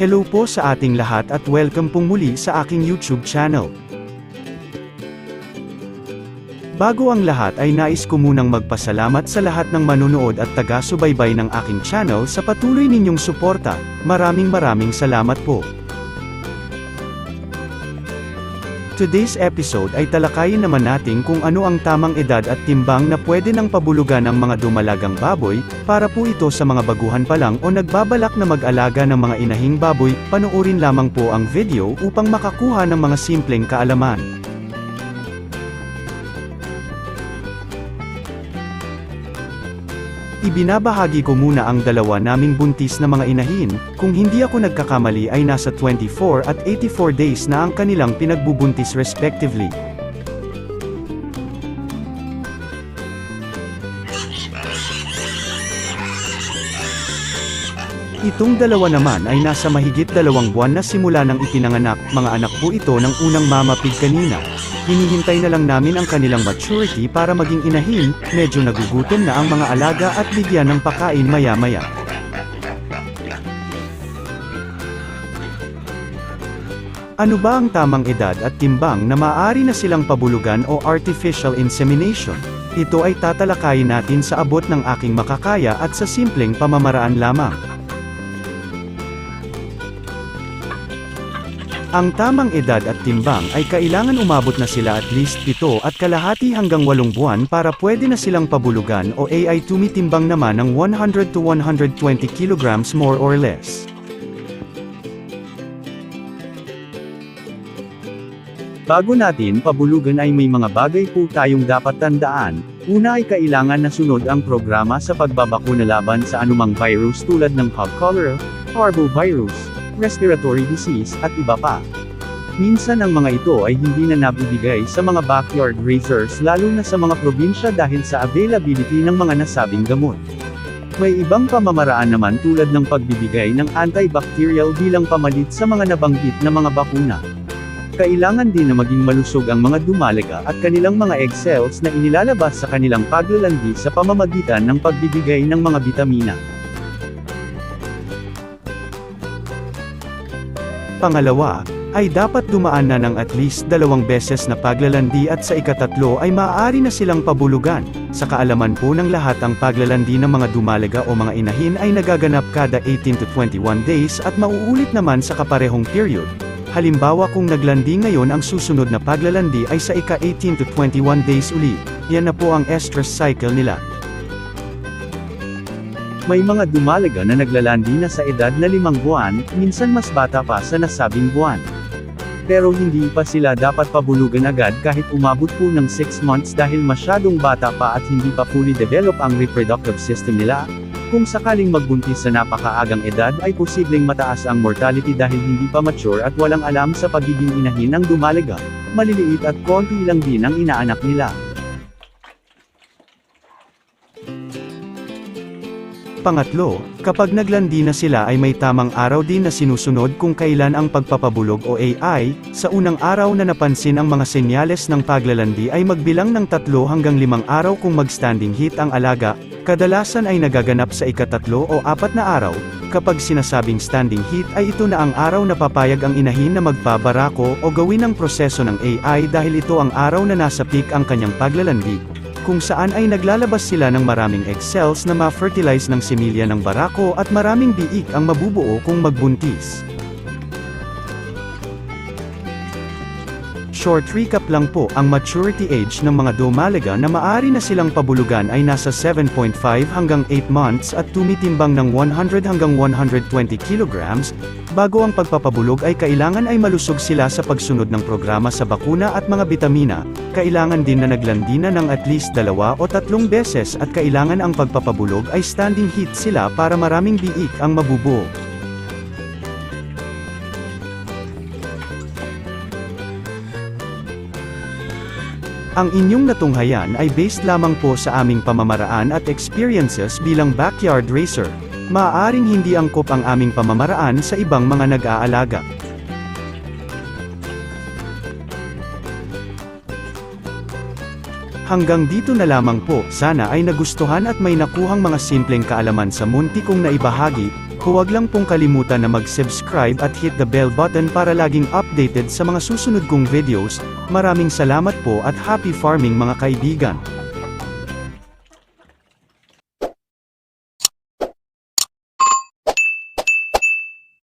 Hello po sa ating lahat at welcome pong muli sa aking YouTube channel. Bago ang lahat ay nais ko munang magpasalamat sa lahat ng manonood at taga-subaybay ng aking channel sa patuloy ninyong suporta. Maraming maraming salamat po. Today's episode ay talakayin naman natin kung ano ang tamang edad at timbang na pwede nang pabulugan ang mga dumalagang baboy, para po ito sa mga baguhan pa lang o nagbabalak na mag-alaga ng mga inahing baboy, panoorin lamang po ang video upang makakuha ng mga simpleng kaalaman. Ibinabahagi ko muna ang dalawa naming buntis na mga inahin, kung hindi ako nagkakamali ay nasa 24 at 84 days na ang kanilang pinagbubuntis respectively. Itong dalawa naman ay nasa mahigit dalawang buwan na simula ng ipinanganak, mga anak po ito ng unang mama pig kanina. Hinihintay na lang namin ang kanilang maturity para maging inahin, medyo nagugutom na ang mga alaga at bigyan ng pakain maya-maya. Ano ba ang tamang edad at timbang na maaari na silang pabulugan o artificial insemination? Ito ay tatalakayin natin sa abot ng aking makakaya at sa simpleng pamamaraan lamang. Ang tamang edad at timbang ay kailangan umabot na sila at least 7 at kalahati hanggang 8 buwan para pwede na silang pabulugan o AI tumitimbang naman ng 100 to 120 kilograms more or less. Bago natin pabulugan ay may mga bagay po tayong dapat tandaan. Una ay kailangan na sunod ang programa sa pagbabakuna laban sa anumang virus tulad ng hog cholera, parvovirus, respiratory disease, at iba pa. Minsan ang mga ito ay hindi na nabibigay sa mga backyard raisers lalo na sa mga probinsya dahil sa availability ng mga nasabing gamot. May ibang pamamaraan naman tulad ng pagbibigay ng antibacterial bilang pamalit sa mga nabanggit na mga bakuna. Kailangan din na maging malusog ang mga dumalaga at kanilang mga egg cells na inilalabas sa kanilang paglalandi sa pamamagitan ng pagbibigay ng mga bitamina. Pangalawa, ay dapat dumaan na ng at least dalawang beses na paglalandi at sa ikatatlo ay maaari na silang pabulugan. Sa kaalaman po ng lahat ang paglalandi ng mga dumalaga o mga inahin ay nagaganap kada 18 to 21 days at mauulit naman sa kaparehong period. Halimbawa kung naglandi ngayon ang susunod na paglalandi ay sa ika 18 to 21 days uli, yan na po ang estrus cycle nila. May mga dumalaga na naglalandi na sa edad na limang buwan, minsan mas bata pa sa nasabing buwan. Pero hindi pa sila dapat pabulugan agad kahit umabot po ng 6 months dahil masyadong bata pa at hindi pa fully develop ang reproductive system nila. Kung sakaling magbuntis sa napakaagang edad ay posibleng mataas ang mortality dahil hindi pa mature at walang alam sa pagiging inahin ng dumalaga, maliliit at konti lang din ang inaanak nila. Pangatlo, kapag naglandi na sila ay may tamang araw din na sinusunod kung kailan ang pagpapabulog o AI, sa unang araw na napansin ang mga senyales ng paglalandi ay magbilang ng tatlo hanggang limang araw kung mag-standing heat ang alaga, kadalasan ay nagaganap sa ikatatlo o apat na araw, kapag sinasabing standing heat ay ito na ang araw na papayag ang inahin na magpabarako o gawin ang proseso ng AI dahil ito ang araw na nasa peak ang kanyang paglalandi, kung saan ay naglalabas sila ng maraming egg cells na ma-fertilize ng similya ng barako at maraming biik ang mabubuo kung magbuntis. Short recap lang po, ang maturity age ng mga dumalaga na maaari na silang pabulugan ay nasa 7.5 hanggang 8 months at tumitimbang ng 100 hanggang 120 kilograms, bago ang pagpapabulog ay kailangan ay malusog sila sa pagsunod ng programa sa bakuna at mga bitamina, kailangan din na naglandi na ng at least dalawa o tatlong beses at kailangan ang pagpapabulog ay standing heat sila para maraming biik ang mabubuo. Ang inyong natunghayan ay based lamang po sa aming pamamaraan at experiences bilang backyard racer. Maaaring hindi angkop ang aming pamamaraan sa ibang mga nag-aalaga. Hanggang dito na lamang po, sana ay nagustuhan at may nakuhang mga simpleng kaalaman sa munti kong naibahagi, Huwag lang pong kalimutan na mag-subscribe at hit the bell button para laging updated sa mga susunod kong videos. Maraming salamat po at happy farming mga kaibigan.